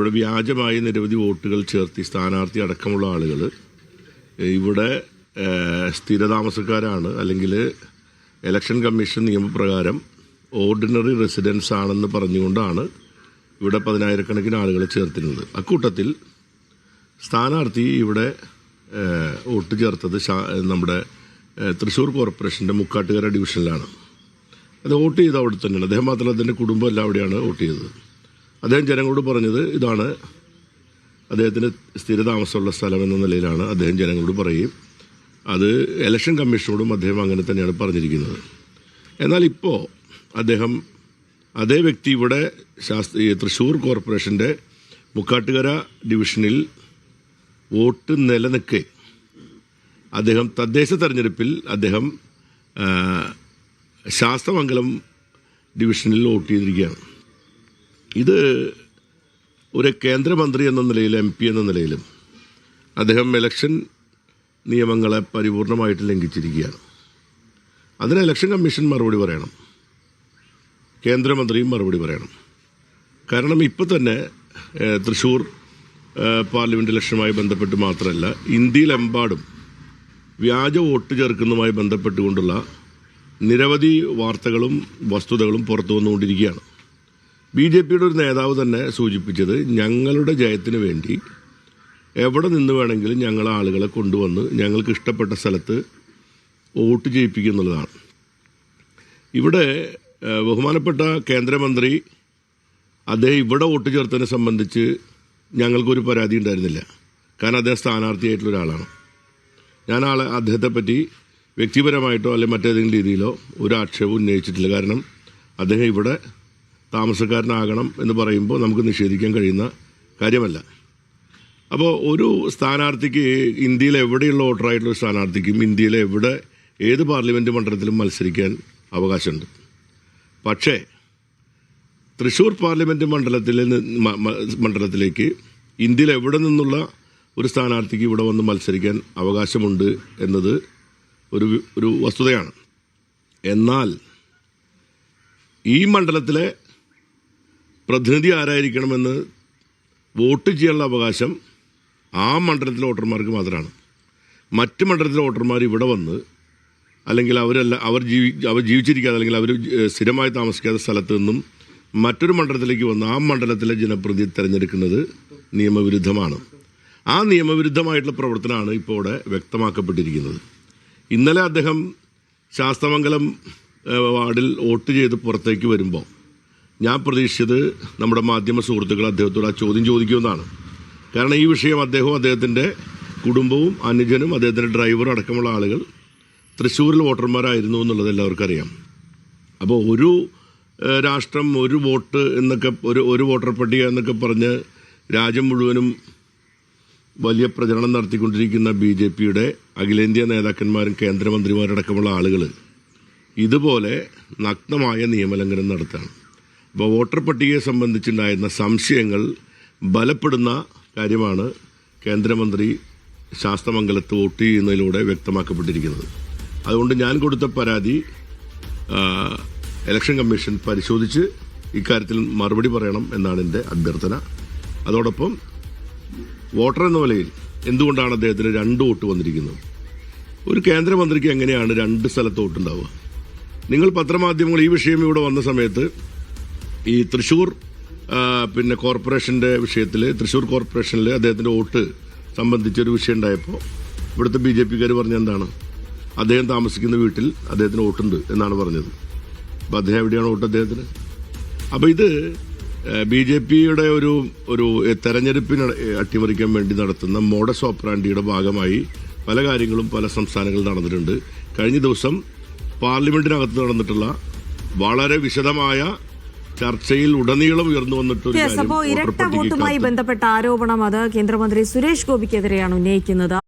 ഇവിടെ വ്യാജമായി നിരവധി വോട്ടുകൾ ചേർത്തി സ്ഥാനാർത്ഥി അടക്കമുള്ള ആളുകൾ ഇവിടെ സ്ഥിരതാമസക്കാരാണ്. അല്ലെങ്കിൽ ഇലക്ഷൻ കമ്മീഷൻ നിയമപ്രകാരം ഓർഡിനറി റെസിഡൻസ് ആണെന്ന് പറഞ്ഞുകൊണ്ടാണ് ഇവിടെ പതിനായിരക്കണക്കിന് ആളുകൾ ചേർത്തിരുന്നത് അക്കൂട്ടത്തിൽ സ്ഥാനാർത്ഥി ഇവിടെ വോട്ട് ചേർത്തത് നമ്മുടെ തൃശ്ശൂർ കോർപ്പറേഷന്റെ മുക്കാട്ടുകര ഡിവിഷനിലാണ്. അത് വോട്ട് ചെയ്ത് അവിടെ തന്നെയാണ്. അദ്ദേഹം മാത്രമല്ല അതിന്റെ കുടുംബം എല്ലാം അവിടെയാണ് വോട്ട് ചെയ്തത്. അദ്ദേഹം ജനങ്ങളോട് പറഞ്ഞത് ഇതാണ്. അദ്ദേഹത്തിന് സ്ഥിരതാമസമുള്ള സ്ഥലം എന്ന നിലയിലാണ് അദ്ദേഹം ജനങ്ങളോട് പറയും. അത് ഇലക്ഷൻ കമ്മീഷനോടും അദ്ദേഹം അങ്ങനെ തന്നെയാണ് പറഞ്ഞിരിക്കുന്നത്. എന്നാൽ ഇപ്പോൾ അദ്ദേഹം അതേ വ്യക്തി ഇവിടെ ശാസ്ത്ര തൃശ്ശൂർ കോർപ്പറേഷന്റെ മുക്കാട്ടുകര ഡിവിഷനിൽ വോട്ട് നിലനിൽക്കെ അദ്ദേഹം തദ്ദേശ തെരഞ്ഞെടുപ്പിൽ അദ്ദേഹം ശാസ്ത്രമംഗലം ഡിവിഷനിൽ വോട്ട് ചെയ്തിരിക്കുകയാണ്. ഇത് ഒരു കേന്ദ്രമന്ത്രി എന്ന നിലയിൽ എം പി എന്ന നിലയിലും അദ്ദേഹം ഇലക്ഷൻ നിയമങ്ങളെ പരിപൂർണമായിട്ട് ലംഘിച്ചിരിക്കുകയാണ്. അതിന് ഇലക്ഷൻ കമ്മീഷൻ മറുപടി പറയണം. കേന്ദ്രമന്ത്രിയും മറുപടി പറയണം. കാരണം ഇപ്പോൾ തന്നെ തൃശ്ശൂർ പാർലമെന്റ് ഇലക്ഷനുമായി ബന്ധപ്പെട്ട് മാത്രമല്ല ഇന്ത്യയിലെമ്പാടും വ്യാജ വോട്ട് ചേർക്കുന്നതുമായി ബന്ധപ്പെട്ടുകൊണ്ടുള്ള നിരവധി വാർത്തകളും വസ്തുതകളും പുറത്തു വന്നുകൊണ്ടിരിക്കുകയാണ്. ബി ജെ പിയുടെ ഒരു നേതാവ് തന്നെ സൂചിപ്പിച്ചത് ഞങ്ങളുടെ ജയത്തിന് വേണ്ടി എവിടെ നിന്ന് വേണമെങ്കിലും ഞങ്ങൾ ആളുകളെ കൊണ്ടുവന്ന് ഞങ്ങൾക്ക് ഇഷ്ടപ്പെട്ട സ്ഥലത്ത് വോട്ട് ചെയ്യിപ്പിക്കുന്നുള്ളതാണ് ഇവിടെ ബഹുമാനപ്പെട്ട കേന്ദ്രമന്ത്രി അദ്ദേഹം ഇവിടെ വോട്ട് ചേർത്തതിനെ സംബന്ധിച്ച് ഞങ്ങൾക്കൊരു പരാതി ഉണ്ടായിരുന്നില്ല. കാരണം അദ്ദേഹം സ്ഥാനാർത്ഥിയായിട്ടുള്ള ഒരാളാണ്. ഞാൻ ആളെ അദ്ദേഹത്തെ പറ്റി വ്യക്തിപരമായിട്ടോ അല്ലെങ്കിൽ മറ്റേതെങ്കിലും രീതിയിലോ ഒരു ആക്ഷേപം ഉന്നയിച്ചിട്ടില്ല. കാരണം അദ്ദേഹം ഇവിടെ താമസക്കാരനാകണം എന്ന് പറയുമ്പോൾ നമുക്ക് നിഷേധിക്കാൻ കഴിയുന്ന കാര്യമല്ല. അപ്പോൾ ഒരു സ്ഥാനാർത്ഥിക്ക് ഇന്ത്യയിൽ എവിടെയുള്ള വോട്ടറായിട്ടുള്ള സ്ഥാനാർത്ഥിക്കും ഇന്ത്യയിലെ എവിടെ ഏത് പാർലമെന്റ് മണ്ഡലത്തിലും മത്സരിക്കാൻ അവകാശമുണ്ട്. പക്ഷേ തൃശ്ശൂർ പാർലമെന്റ് മണ്ഡലത്തിൽ മണ്ഡലത്തിലേക്ക് ഇന്ത്യയിൽ എവിടെ നിന്നുള്ള ഒരു സ്ഥാനാർത്ഥിക്ക് ഇവിടെ വന്ന് മത്സരിക്കാൻ അവകാശമുണ്ട് എന്നത് ഒരു ഒരു വസ്തുതയാണ്. എന്നാൽ ഈ മണ്ഡലത്തിലെ പ്രതിനിധി ആരായിരിക്കണമെന്ന് വോട്ട് ചെയ്യാനുള്ള അവകാശം ആ മണ്ഡലത്തിലെ വോട്ടർമാർക്ക് മാത്രമാണ്. മറ്റ് മണ്ഡലത്തിലെ വോട്ടർമാർ ഇവിടെ വന്ന് അല്ലെങ്കിൽ അവരല്ല അവർ ജീവി അവർ ജീവിച്ചിരിക്കാതെ അല്ലെങ്കിൽ അവർ സ്ഥിരമായി താമസിക്കാത്ത സ്ഥലത്ത് നിന്നും മറ്റൊരു മണ്ഡലത്തിലേക്ക് വന്ന് ആ മണ്ഡലത്തിലെ ജനപ്രതി തിരഞ്ഞെടുക്കുന്നത് നിയമവിരുദ്ധമാണ്. ആ നിയമവിരുദ്ധമായിട്ടുള്ള പ്രവർത്തനമാണ് ഇപ്പോൾ ഇവിടെ വ്യക്തമാക്കപ്പെട്ടിരിക്കുന്നത്. ഇന്നലെ അദ്ദേഹം ശാസ്തമംഗലം വാർഡിൽ വോട്ട് ചെയ്ത് പുറത്തേക്ക് വരുമ്പോൾ ഞാൻ പ്രതീക്ഷിച്ചത് നമ്മുടെ മാധ്യമ സുഹൃത്തുക്കൾ അദ്ദേഹത്തോട് ആ ചോദ്യം ചോദിക്കുമെന്നാണ്. കാരണം ഈ വിഷയം അദ്ദേഹവും അദ്ദേഹത്തിന്റെ കുടുംബവും അനുജനും അദ്ദേഹത്തിന്റെ ഡ്രൈവറും അടക്കമുള്ള ആളുകൾ തൃശ്ശൂരിൽ വോട്ടർമാരായിരുന്നു എന്നുള്ളത് എല്ലാവർക്കും അറിയാം. അപ്പോൾ ഒരു രാഷ്ട്രം ഒരു വോട്ട് എന്നൊക്കെ ഒരു ഒരു വോട്ടർ പട്ടിക എന്നൊക്കെ പറഞ്ഞ് രാജ്യം മുഴുവനും വലിയ പ്രചരണം നടത്തിക്കൊണ്ടിരിക്കുന്ന ബി ജെ പിയുടെ അഖിലേന്ത്യാ നേതാക്കന്മാരും കേന്ദ്രമന്ത്രിമാരടക്കമുള്ള ആളുകൾ ഇതുപോലെ നഗ്നമായ നിയമലംഘനം അപ്പോൾ വോട്ടർ പട്ടികയെ സംബന്ധിച്ചുണ്ടായിരുന്ന സംശയങ്ങൾ ബലപ്പെടുന്ന കാര്യമാണ് കേന്ദ്രമന്ത്രി ശാസ്തമംഗലത്ത് വോട്ട് ചെയ്യുന്നതിലൂടെ വ്യക്തമാക്കപ്പെട്ടിരിക്കുന്നത്. അതുകൊണ്ട് ഞാൻ കൊടുത്ത പരാതി ഇലക്ഷൻ കമ്മീഷൻ പരിശോധിച്ച് ഇക്കാര്യത്തിൽ മറുപടി പറയണം എന്നാണ് എന്റെ അഭ്യർത്ഥന. അതോടൊപ്പം വോട്ടർ എന്ന നിലയിൽ എന്തുകൊണ്ടാണ് അദ്ദേഹത്തിന് രണ്ട് വോട്ട് വന്നിരിക്കുന്നത്? ഒരു കേന്ദ്രമന്ത്രിക്ക് എങ്ങനെയാണ് രണ്ട് സ്ഥലത്ത് വോട്ടുണ്ടാവുക? നിങ്ങൾ പത്രമാധ്യമങ്ങൾ ഈ വിഷയം ഇവിടെ വന്ന സമയത്ത് ഈ തൃശൂർ പിന്നെ കോർപ്പറേഷന്റെ വിഷയത്തിൽ തൃശൂർ കോർപ്പറേഷനിൽ അദ്ദേഹത്തിന്റെ വോട്ട് സംബന്ധിച്ചൊരു വിഷയം ഉണ്ടായപ്പോൾ ഇവിടുത്തെ ബി ജെ പിക്കാർ പറഞ്ഞ എന്താണ് അദ്ദേഹം താമസിക്കുന്ന വീട്ടിൽ അദ്ദേഹത്തിന് വോട്ടുണ്ട് എന്നാണ് പറഞ്ഞത്. അപ്പം അദ്ദേഹം എവിടെയാണ് വോട്ട് അദ്ദേഹത്തിന്? അപ്പോൾ ഇത് ബി ജെ പിയുടെ ഒരു ഒരു തെരഞ്ഞെടുപ്പിന് അട്ടിമറിക്കാൻ വേണ്ടി നടത്തുന്ന മോഡസ് ഓപ്പറാൻഡിയുടെ ഭാഗമായി പല കാര്യങ്ങളും പല സംസ്ഥാനങ്ങളിൽ നടന്നിട്ടുണ്ട്. കഴിഞ്ഞ ദിവസം പാർലമെന്റിനകത്ത് നടന്നിട്ടുള്ള വളരെ വിശദമായ ചർച്ചയിൽ ഉടനീളം ഉയർന്നു വന്നിട്ടുണ്ട് യെസ് കാര്യം അപ്പോ ഇരട്ട വോട്ടുമായി ബന്ധപ്പെട്ട ആരോപണം അത് കേന്ദ്രമന്ത്രി സുരേഷ് ഗോപിക്കെതിരെയാണ് ഉന്നയിക്കുന്നത്.